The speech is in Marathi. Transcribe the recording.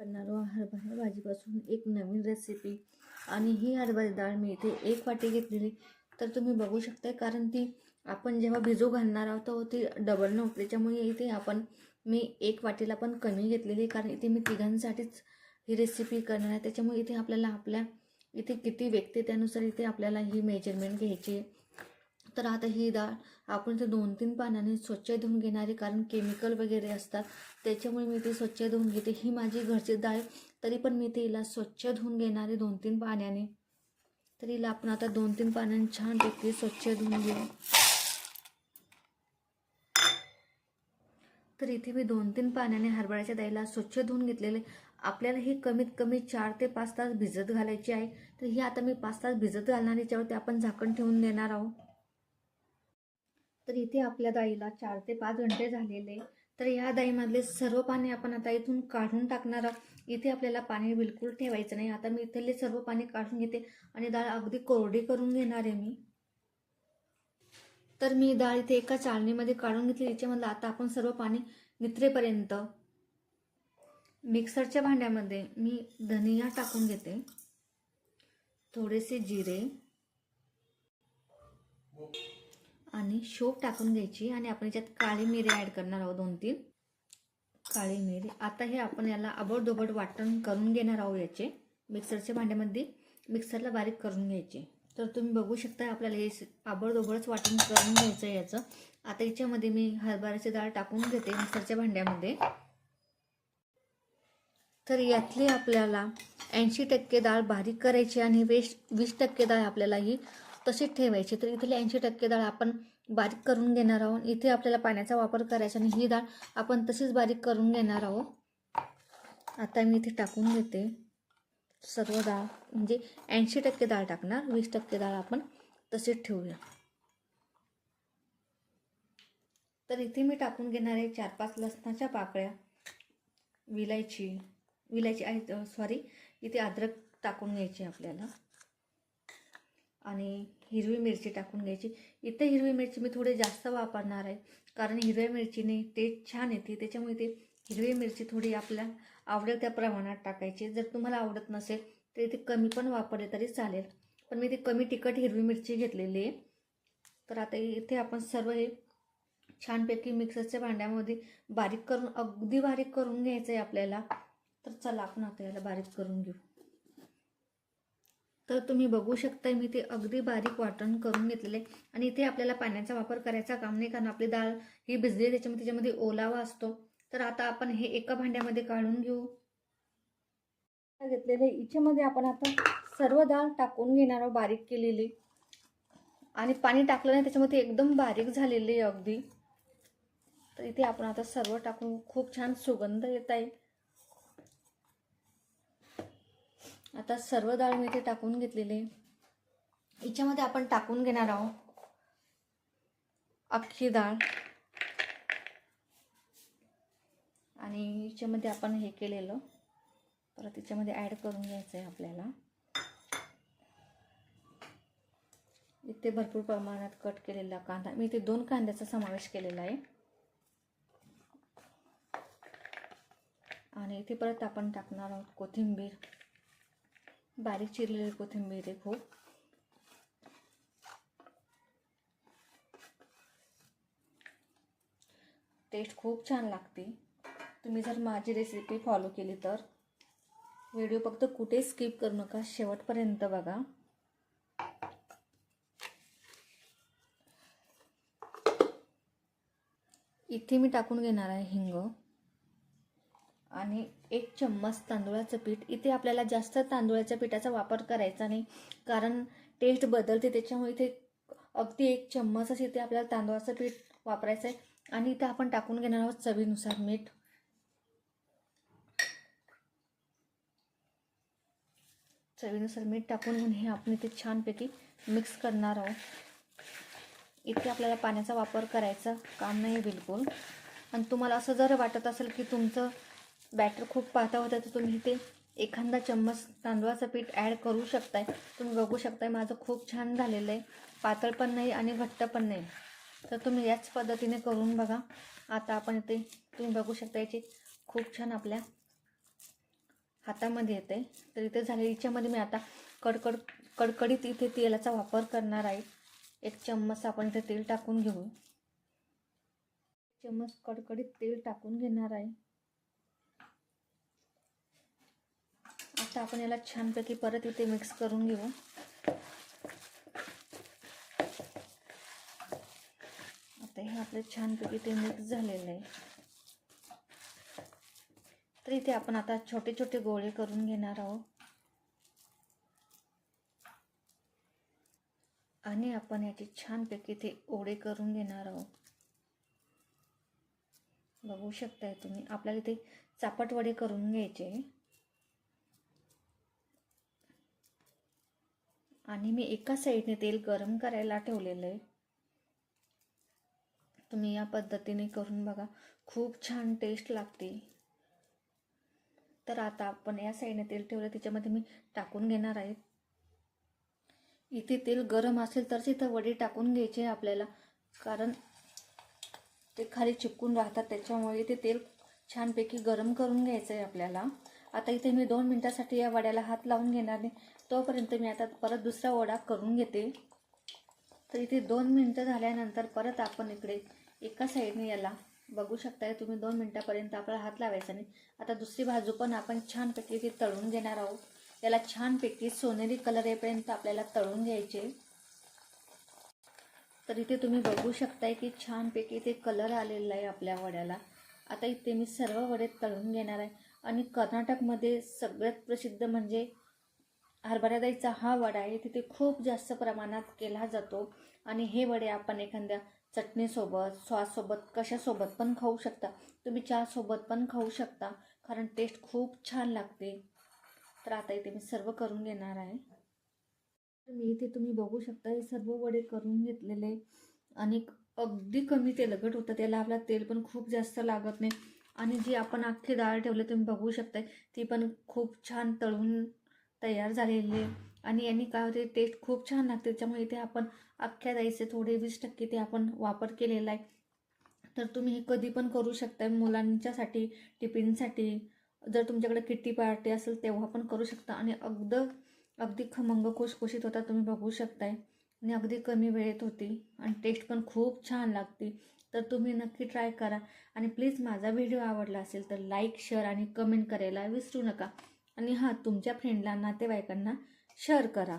करणार हरभरा भाजीपासून एक नवीन रेसिपी आणि ही हरभरा डाळ मी इथे एक वाटी घेतलेली तर तुम्ही बघू शकता कारण ती आपण जेव्हा भिजू घालणार आहोत तेव्हा ती डबल नोकरीच्यामुळे इथे आपण मी एक वाटीला पण कमी घेतलेली कारण इथे मी तिघांसाठीच ही रेसिपी करणार आहे त्याच्यामुळे इथे आपल्याला आपल्या इथे किती व्यक्ती त्यानुसार इथे आपल्याला ही मेजरमेंट घ्यायची आहे. तर आता ही डाळ आपण ते दोन तीन पाण्याने स्वच्छ धुवून घेणारी कारण केमिकल वगैरे असतात. त्याच्यामुळे मी ती स्वच्छ धुवून घेते. ही माझी घरची डाळ आहे. तरी पण मी ते हिला स्वच्छ धुवून घेणारे दोन तीन पाण्याने. तर हिला आपण आता दोन तीन पाण्याने छानपैकी स्वच्छ धुवून घेऊ. तर इथे मी दोन तीन पाण्याने हरभऱ्याच्या डाळीला स्वच्छ धुवून घेतलेले आपल्याला ही कमीत कमी चार ते पाच तास भिजत घालायची आहे. तर ही आता मी पाच तास भिजत घालणार याच्यावरती आपण झाकण ठेवून देणार आहोत. तर इथे आपल्या डाळीला चार ते पाच घंटे झालेले. तर ह्या डाळीमधले सर्व पाणी आपण आता इथून काढून टाकणार आहोत. इथे आपल्याला पाणी बिलकुल ठेवायचं नाही. आता मी इथले सर्व पाणी काढून घेते आणि डाळ अगदी कोरडी करून घेणार आहे मी. तर मी डाळ इथे एका चाळणीमध्ये काढून घेतली. याच्यामधलं आता आपण सर्व पाणी नित्रेपर्यंत मिक्सरच्या भांड्यामध्ये मी धनिया टाकून घेते. थोडेसे जिरे. आणि शोप टाकून घ्यायची आणि आपण याच्यात काळी मिरी ॲड करणार आहोत दोन तीन. काळी मिरी. आता हे आपण याला आबडधोबड वाटण करून घेणार आहोत याचे. मिक्सरच्या भांड्यामध्ये मिक्सरला बारीक करून घ्यायचे. तर तुम्ही बघू शकता आपल्याला हे आबडधोबडच वाटण करून घ्यायचं आहे याचं. आता याच्यामध्ये मी हरभऱ्याची डाळ टाकून घेते मिक्सरच्या भांड्यामध्ये. तर यातली आपल्याला ऐंशी टक्के डाळ बारीक करायची आणि वेस्ट वीस टक्के डाळ आपल्याला ही तशीच ठेवायची. तर इथली ऐंशी टक्के डाळ आपण बारीक करून घेणार आहोत. इथे आपल्याला पाण्याचा वापर करायचा आणि ही डाळ आपण तशीच बारीक करून घेणार आहोत. आता मी इथे टाकून घेते. सर्व डाळ म्हणजे ऐंशी टक्के डाळ टाकणार वीस टक्के डाळ आपण तशीच ठेवूया. तर इथे मी टाकून घेणार आहे चार पाच लसणाच्या पाकळ्या. विलायची विलायची आहे सॉरी इथे अद्रक टाकून घ्यायची आपल्याला. आणि हिरवी मिरची टाकून घ्यायची. इथे हिरवी मिरची मी थोडी जास्त वापरणार आहे. कारण हिरव्या मिरचीने टेस्ट छान येते. त्याच्यामुळे ते हिरवी मिरची थोडी आपल्या आवडेल त्या प्रमाणात टाकायची. जर तुम्हाला आवडत नसेल तर इथे कमी पण वापरले तरी चालेल. पण मी ते कमी तिखट हिरवी मिरची घेतलेली आहे. तर आता इथे आपण सर्व हे छानपैकी मिक्सरच्या भांड्यामध्ये बारीक करून अगदी बारीक करून घ्यायचं आहे आपल्याला. तर चला आपण आता याला बारीक करून घेऊ. तर तुम्ही बघू शकताय मी ते अगदी बारीक वाटण करून घेतलेले आणि इथे आपल्याला पाण्याचा वापर करायचा काम नाही कारण आपली डाळ ही भिजली आहे त्याच्यामुळे त्याच्यामध्ये ओलावा असतो. तर आता आपण हे एका भांड्यामध्ये काढून घेऊ. घेतलेले इच्छेमध्ये आपण आता सर्व डाळ टाकून घेणार आहोत बारीक केलेली. आणि पाणी टाकलं नाही त्याच्यामध्ये एकदम बारीक झालेली आहे अगदी. तर इथे आपण आता सर्व टाकून खूप छान सुगंध येत आहे. आता सर्व डाळ मी इथे टाकून घेतलेले. याच्यामध्ये आपण टाकून घेणार आहोत अख्खी डाळ. आणि याच्यामध्ये आपण हे केलेलं. परत याच्यामध्ये ॲड करून घ्यायचं आहे आपल्याला. इथे भरपूर प्रमाणात कट केलेला कांदा. मी इथे दोन कांद्याचा समावेश केलेला आहे. आणि इथे परत आपण टाकणार आहोत कोथिंबीर. बारीक चिरलेली कोथिंबीर आहे खूप. टेस्ट खूप छान लागते. तुम्ही जर माझी रेसिपी फॉलो केली तर. व्हिडिओ फक्त कुठे स्किप करू नका शेवटपर्यंत बघा. इथे मी टाकून घेणार आहे हिंग. आणि एक चम्मच तांदूळाचं पीठ. इथे आपल्याला जास्त तांदूळाच्या पिठाचा वापर करायचा नाही कारण टेस्ट बदलते त्याच्यामुळे इथे अगदी एक चम्मचच इथे आपल्याला तांदूळाचं पीठ वापरायचं आहे. आणि इथे आपण टाकून घेणार आहोत चवीनुसार मीठ. चवीनुसार मीठ टाकून घेऊन हे आपण इथे छानपैकी मिक्स करणार आहोत. इथे आपल्याला पाण्याचा वापर करायचा काम नाही बिलकुल. आणि तुम्हाला असं जर वाटत असेल की तुमचं बॅटर खूप पातळ होतं तर तुम्ही इथे एखादा चम्मच तांदळाचं पीठ ॲड करू शकताय. तुम्ही बघू शकताय माझं खूप छान झालेलं आहे. पातळ पण नाही आणि घट्ट पण नाही. तर तुम्ही याच पद्धतीने करून बघा. आता आपण इथे तुम्ही बघू शकता याची खूप छान आपल्या हातामध्ये येते. तर इथे झाले याच्यामध्ये मी आता कडकड कडकडीत इथे तेलाचा वापर करणार आहे. एक चम्मच आपण इथे तेल टाकून घेऊ. चम्मच कडकडीत तेल टाकून घेणार आहे. आता आपण याला छानपैकी परत इथे मिक्स करून घेऊ. आता हे आपले छानपैकी ते मिक्स झालेलं आहे. तर इथे आपण आता छोटे छोटे गोळे करून घेणार आहोत. आणि आपण याचे छानपैकी ते ओढे करून घेणार आहोत. बघू शकताय तुम्ही आपल्याला इथे चापटवडे करून घ्यायचे. आणि मी एका साईडने तेल गरम करायला ठेवलेलं आहे. तुम्ही या पद्धतीने करून बघा. खूप छान टेस्ट लागते. तर आता आपण या साईडने तेल ठेवलं त्याच्यामध्ये मी टाकून घेणार आहे. इथे तेल गरम असेल तरच इथं वडे टाकून घ्यायचे आपल्याला. कारण ते खाली चिपकून राहतात त्याच्यामुळे इथे तेल छानपैकी गरम करून घ्यायचं आहे आपल्याला. आता इथे मी दोन मिनटासाठी या वड्याला हात लावून घेणार नाही तोपर्यंत मी आता परत दुसरा ओढा करून घेते. तर इथे दोन मिनटं झाल्यानंतर परत आपण इकडे एका साईडने याला बघू शकताय तुम्ही दोन मिनटापर्यंत आपला हात लावायचा नाही. आता दुसरी बाजू पण आपण छानपैकी इथे तळून घेणार आहोत. याला छानपैकी सोनेरी कलर येईपर्यंत आपल्याला तळून घ्यायचे. तर इथे तुम्ही बघू शकताय की छानपैकी इथे कलर आलेला आहे आपल्या वड्याला. आता इथे मी सर्व वडे तळून घेणार आहे. आणि कर्नाटकमध्ये सगळ्यात प्रसिद्ध म्हणजे हरभरा डाळीचा हा वडा आहे तिथे खूप जास्त प्रमाणात केला जातो. आणि हे वडे आपण एखाद्या चटणीसोबत सॉससोबत कशासोबत पण खाऊ शकता. तुम्ही चहासोबत पण खाऊ शकता कारण टेस्ट खूप छान लागते. तर आता इथे मी सर्व करून घेणार आहे. मी इथे तुम्ही बघू शकता हे सर्व वडे करून घेतलेले. आणि अगदी कमी तेलकट होतं. त्याला आपला तेल पण खूप जास्त लागत नाही. आणि जी आपण अख्खी डाळ ठेवली तुम्ही बघू शकताय ती पण खूप छान तळून तयार झालेली आहे. आणि यांनी काय होते टेस्ट खूप छान लागते. त्याच्यामुळे इथे आपण अख्ख्या दाईचे थोडे वीस टक्के ते आपण वापर केलेला आहे. तर तुम्ही हे कधी पण करू शकता मुलांच्यासाठी टिफिनसाठी जर तुमच्याकडे किट्टी पार्टी असेल तेव्हा पण करू शकता. आणि अगद अगदी खमंग खुशखुशीत होता तुम्ही बघू शकताय. आणि अगदी कमी वेळेत होती. आणि टेस्ट पण खूप छान लागते. तर तुम्ही नक्की ट्राय करा. आणि प्लीज माझा व्हिडिओ आवडला असेल तर लाईक शेअर आणि कमेंट करायला विसरू नका. आणि हां तुमच्या फ्रेंडला नातेवाईकांना शेअर करा.